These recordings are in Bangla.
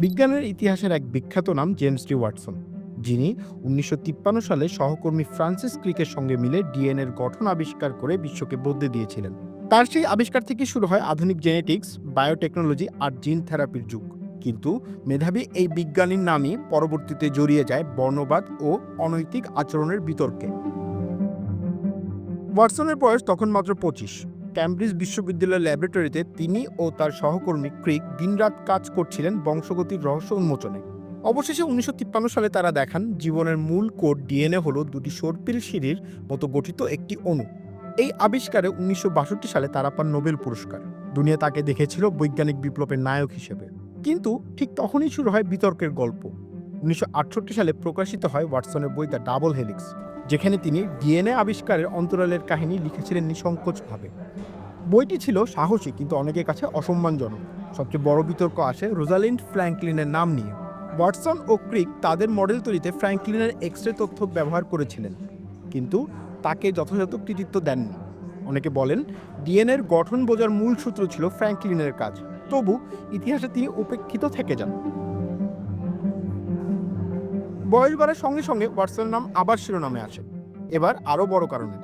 বিজ্ঞানের ইতিহাসের এক বিখ্যাত নাম জেমস ডি ওয়াটসন। যিনি উনিশশো তিপ্পান্ন সালে সহকর্মী ফ্রান্সিস ক্রিকের সঙ্গে মিলে ডিএনএর গঠন আবিষ্কার করে বিশ্বকে বদলে দিয়েছিলেন। তার সেই আবিষ্কার থেকে শুরু হয় আধুনিক জেনেটিক্স, বায়োটেকনোলজি আর জিন থেরাপির যুগ। কিন্তু মেধাবী এই বিজ্ঞানীর নামই পরবর্তীতে জড়িয়ে যায় বর্ণবাদ ও অনৈতিক আচরণের বিতর্কে। ওয়াটসনের বয়স তখন মাত্র পঁচিশ। ক্যামব্রিজ বিশ্ববিদ্যালয়ের ল্যাবরেটরিতে তিনি ও তার সহকর্মী ক্রিক দিনরাত কাজ করছিলেন বংশগতির রহস্য উন্মোচনে। অবশেষে উনিশশো তিপ্পান্ন সালে তারা দেখান, জীবনের মূল কোড ডিএনএ হল দুটি সর্পিল সিঁড়ির মতো গঠিত একটি অণু। এই আবিষ্কারে উনিশশো বাষট্টি সালে তারা পান নোবেল পুরস্কার। দুনিয়া তাকে দেখেছিল বৈজ্ঞানিক বিপ্লবের নায়ক হিসেবে। কিন্তু ঠিক তখনই শুরু হয় বিতর্কের গল্প। উনিশশো আটষট্টি সালে প্রকাশিত হয় ওয়াটসনের বই দ্য ডাবল হেলিক্স। যেখানে তিনি ডিএনএ আবিষ্কারের অন্তরালের কাহিনী লিখেছিলেন নিঃসংকোচভাবে। বইটি ছিল সাহসী, কিন্তু অনেকের কাছে অসম্মানজনক। সবচেয়ে বড় বিতর্ক আসে রোজালিন্ড ফ্র্যাঙ্কলিনের নাম নিয়ে। ওয়াটসন ও ক্রিক তাদের মডেল তৈরিতে ফ্র্যাঙ্কলিনের এক্স রে তথ্য ব্যবহার করেছিলেন, কিন্তু তাকে যথাযথ কৃতিত্ব দেননি। অনেকে বলেন, ডিএনএর গঠন বোঝার মূল সূত্র ছিল ফ্র্যাঙ্কলিনের কাজ। তবু ইতিহাসে তিনি উপেক্ষিত থেকে যান। বয়স বাড়ার সঙ্গে সঙ্গে ওয়াটসনের নাম আবার শিরোনামে আসে। এবার আরও বড় কারণে।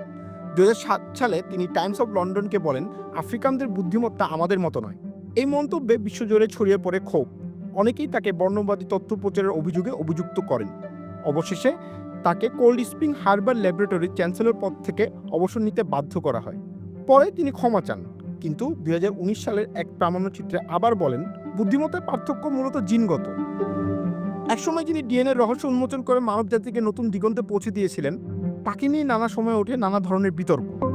দুই হাজার সাত সালে তিনি টাইমস অফ লন্ডনকে বলেন, আফ্রিকানদের বুদ্ধিমত্তা আমাদের মতো নয়। এই মন্তব্যে বিশ্বজুড়ে ছড়িয়ে পড়ে ক্ষোভ। অনেকেই তাকে বর্ণবাদী তথ্য প্রচারের অভিযোগে অভিযুক্ত করেন। অবশেষে তাকে কোল্ড স্প্রিং হারবার ল্যাবরেটরির চ্যান্সেলর পদ থেকে অবসর নিতে বাধ্য করা হয়। পরে তিনি ক্ষমা চান, কিন্তু দুই হাজার উনিশ সালের এক প্রামাণ্যচিত্রে আবার বলেন, বুদ্ধিমত্তার পার্থক্য মূলত জিনগত। একসময় যিনি ডিএনএ রহস্য উন্মোচন করে মানব জাতিকে নতুন দিগন্তে পৌঁছে দিয়েছিলেন, তাকে নিয়ে নানা সময় ওঠে নানা ধরনের বিতর্ক।